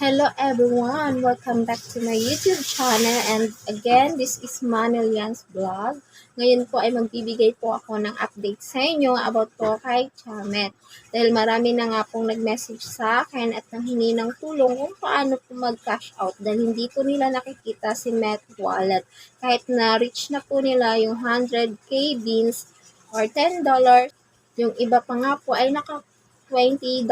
Hello everyone! Welcome back to my YouTube channel and again, this is Manilian's Vlog. Ngayon po ay magbibigay po ako ng update sa inyo about po kay Chamet. Dahil marami na nga pong nag-message sa akin at nanghingi ng tulong kung paano po mag-cash out dahil hindi po nila nakikita si Met Wallet. Kahit na-reach na po nila yung 100k beans or $10, yung iba pa nga po ay naka $20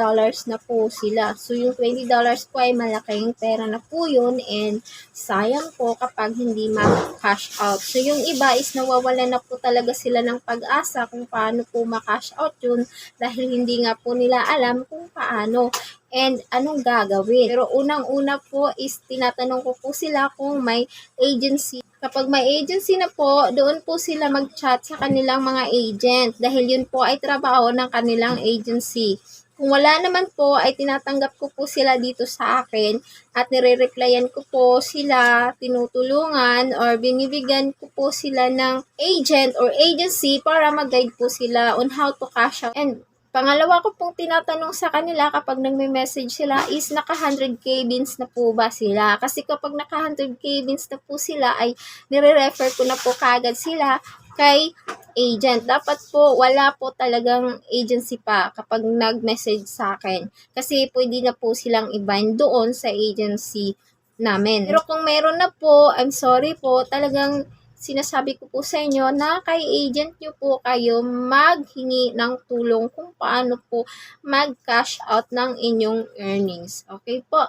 na po sila. So, yung $20 po ay malaking pera na po yun and sayang po kapag hindi ma-cash out. So, yung iba is nawawala na po talaga sila ng pag-asa kung paano po ma-cash out yun dahil hindi nga po nila alam kung paano and anong gagawin. Pero unang-una po is tinatanong ko po sila kung may agency. Kapag may agency na po, doon po sila mag-chat sa kanilang mga agent dahil yun po ay trabaho ng kanilang agency. Kung wala naman po, ay tinatanggap ko po sila dito sa akin at nire-replyan ko po sila, tinutulungan or binibigyan ko po sila ng agent or agency para mag-guide po sila on how to cash out. And Pangalawa ko pong tinatanong sa kanila kapag nagme-message sila is naka 100k beans na po ba sila? Kasi kapag naka 100k beans na po sila ay nire-refer ko na po kagad sila kay agent. Dapat po wala po talagang agency pa kapag nag-message sa akin. Kasi pwede na po silang i-bind doon sa agency namin. Pero kung meron na po, I'm sorry po, talagang sinasabi ko po sa inyo na kay agent nyo po kayo maghingi ng tulong kung paano po mag-cash out ng inyong earnings. Okay po?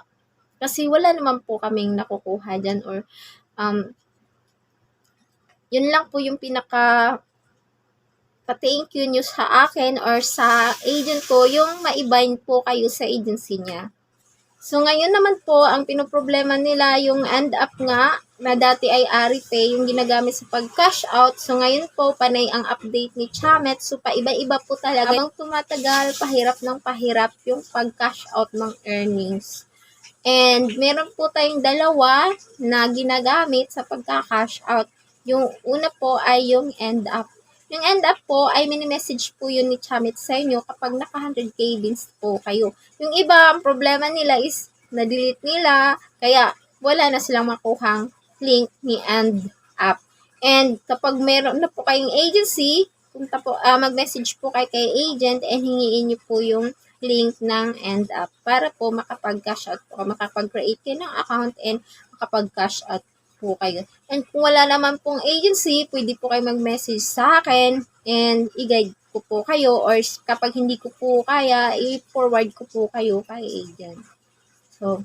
Kasi wala naman po kaming nakukuha dyan or um, yun lang po yung pinaka pa-thank you nyo sa akin or sa agent ko yung maibind po kayo sa agency niya. So, ngayon naman po, ang pinoproblema nila yung end up nga na dati ay Aripay, yung ginagamit sa pag-cash out. So, ngayon po, panay ang update ni Chamet. So, paiba-iba po talaga. Habang tumatagal, pahirap ng pahirap yung pag-cash out ng earnings. And meron po tayong dalawa na ginagamit sa pagka-cash out. Yung una po ay yung end up. Yung end up po ay mini-message po yun ni Chamit sa inyo kapag naka 100k bins po kayo. Yung iba, ang problema nila is na-delete nila, kaya wala na silang makuhang link ni end up. And kapag meron na po kayong agency, punta po, ah, mag-message po kay kay agent and hingiin niyo po yung link ng end up para po makapag-cash out po, makapag-create kayo ng account and makapag-cash out po kayo. And kung wala naman pong agency, pwede po kayo mag-message sa akin and i-guide ko po kayo or kapag hindi ko po kaya, i-forward ko po kayo kay agent. So,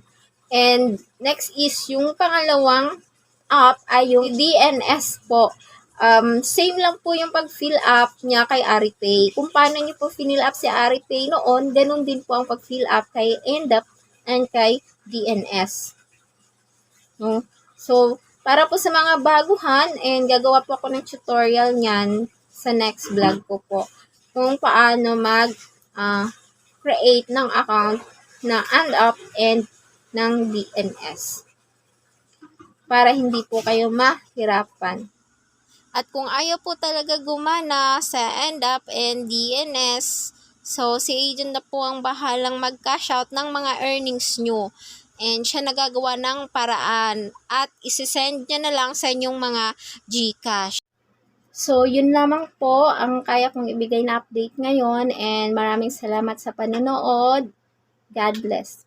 and next is yung pangalawang app ay yung DNS po. Um, same lang po yung pag-fill up niya kay Aripay. Kung paano niyo po fill up si Aripay noon, ganun din po ang pag-fill up kay End-up and kay DNS. No? So, para po sa mga baguhan, and gagawa po ako ng tutorial niyan sa next vlog ko po. Kung paano mag uh, create ng account na end up and ng DNS. Para hindi po kayo mahirapan. At kung ayaw po talaga gumana sa end up and DNS, so si agent na po ang bahalang mag-cash out ng mga earnings nyo. And siya nagagawa ng paraan at isisend niya na lang sa inyong mga GCash. So, yun lamang po ang kaya kong ibigay na update ngayon and maraming salamat sa panonood. God bless.